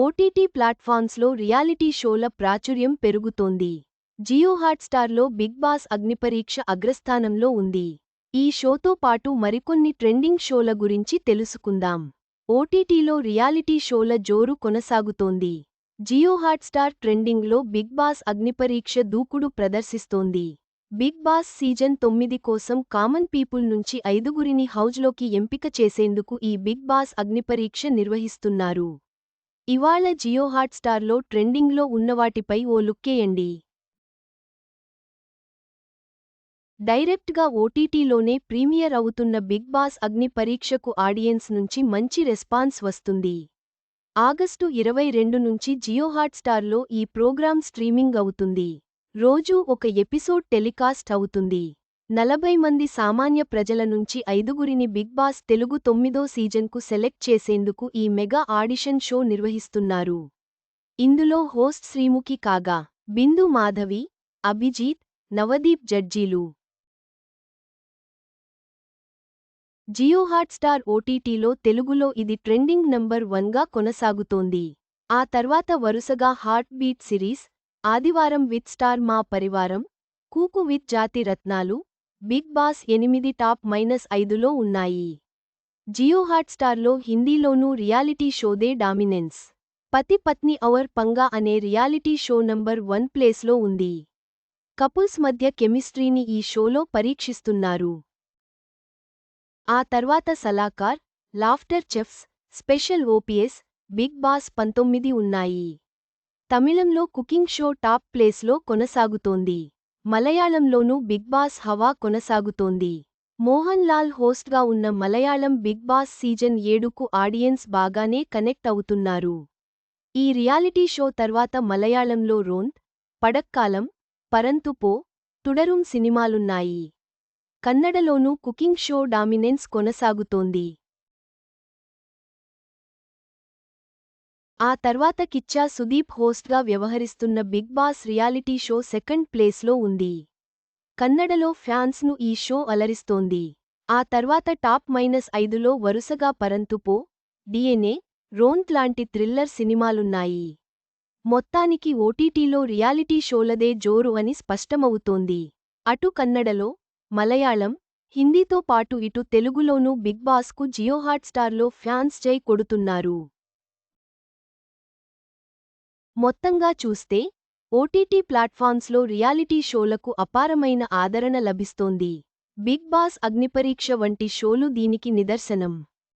OTT ప్లాట్ఫామ్స్లో reality షోల ప్రాచుర్యం పెరుగుతోంది. జియో హాట్స్టార్లో బిగ్ బాస్ అగ్నిపరీక్ష అగ్రస్థానంలో ఉంది. ఈ షోతో పాటు మరికొన్ని ట్రెండింగ్ షోల గురించి తెలుసుకుందాం. ఓటీటీలో రియాలిటీ షోల జోరు కొనసాగుతోంది. జియో హాట్స్టార్ ట్రెండింగ్లో బిగ్ బాస్ అగ్నిపరీక్ష దూకుడు ప్రదర్శిస్తోంది. బిగ్ బాస్ సీజన్ తొమ్మిది కోసం కామన్ పీపుల్ నుంచి ఐదుగురిని హౌజ్లోకి ఎంపిక చేసేందుకు ఈ బిగ్ బాస్ అగ్నిపరీక్ష నిర్వహిస్తున్నారు. ఇవాళ జియో హాట్స్టార్లో ట్రెండింగ్లో ఉన్నవాటిపై ఓ లుక్కేయండి డైరెక్ట్గా ఓటీటీలోనే ప్రీమియర్ అవుతున్న బిగ్ బాస్ అగ్ని పరీక్షకు ఆడియన్స్ నుంచి మంచి రెస్పాన్స్ వస్తుంది. ఆగస్టు ఇరవై రెండు నుంచి జియో హాట్స్టార్లో ఈ ప్రోగ్రాం స్ట్రీమింగ్ అవుతుంది. రోజూ ఒక ఎపిసోడ్ టెలికాస్ట్ అవుతుంది. నలభై మంది సామాన్య ప్రజల నుంచి ఐదుగురిని బిగ్ బాస్ తెలుగు తొమ్మిదో సీజన్కు సెలెక్ట్ చేసేందుకు ఈ మెగా ఆడిషన్ షో నిర్వహిస్తున్నారు. ఇందులో హోస్ట్ శ్రీముఖి కాగా బిందు మాధవి అభిజీత్ నవదీప్ జడ్జీలు. జియో హాట్స్టార్ ఓటీటీలో తెలుగులో ఇది ట్రెండింగ్ నంబర్ వన్గా కొనసాగుతోంది. ఆ తర్వాత వరుసగా heart beat series Aadivaram with Star Maa Parivaram cook with Jathi Ratnalu Big Boss ఎనిమిది టాప్ మైనస్ ఐదులో ఉన్నాయి. జియో హాట్స్టార్లో హిందీలోనూ రియాలిటీ షోదే డామినెన్స్. పతి పత్ని అవర్ పంగా అనే రియాలిటీ షో నంబర్ వన్ ప్లేస్లో ఉంది. కపుల్స్ మధ్య కెమిస్ట్రీని ఈ షోలో పరీక్షిస్తున్నారు. ఆ తర్వాత సలాకార్ laughter chefs special ops Bigg Boss పంతొమ్మిది ఉన్నాయి. తమిళంలో కుకింగ్ షో టాప్ ప్లేస్లో కొనసాగుతోంది. మలయాళంలోనూ బిగ్ బాస్ హవా కొనసాగుతోంది. మోహన్ లాల్ హోస్ట్గా ఉన్న మలయాళం బిగ్ బాస్ సీజన్ ఏడుకు ఆడియన్స్ బాగానే కనెక్ట్ అవుతున్నారు. ఈ రియాలిటీ షో తర్వాత మలయాళంలో రోంత్ పడక్కాలం పరంతుపో తుడరుం సినిమాలున్నాయి. కన్నడలోనూ కుకింగ్ షో డామినెన్స్ కొనసాగుతోంది. ఆ తర్వాత కిచ్చా సుదీప్ హోస్ట్గా వ్యవహరిస్తున్న Bigg Boss reality show second ప్లేస్లో ఉంది. కన్నడలో ఫ్యాన్స్ను ఈ షో అలరిస్తోంది. ఆ తర్వాత టాప్ మైనస్ ఐదులో వరుసగా పరంతుపో డిఎన్ఏ రోంత్ లాంటి థ్రిల్లర్ సినిమాలున్నాయి. మొత్తానికి ఓటీటీలో రియాలిటీ షోలదే జోరు అని స్పష్టమవుతోంది. అటు కన్నడలో మలయాళం హిందీతో పాటు ఇటు తెలుగులోనూ బిగ్ బాస్కు జియో హాట్స్టార్లో ఫ్యాన్స్ జై కొడుతున్నారు. మొత్తంగా చూస్తే ఓటీటీ ప్లాట్ఫామ్స్లో రియాలిటీ షోలకు అపారమైన ఆదరణ లభిస్తోంది. బిగ్ బాస్ అగ్నిపరీక్ష వంటి షోలు దీనికి నిదర్శనం.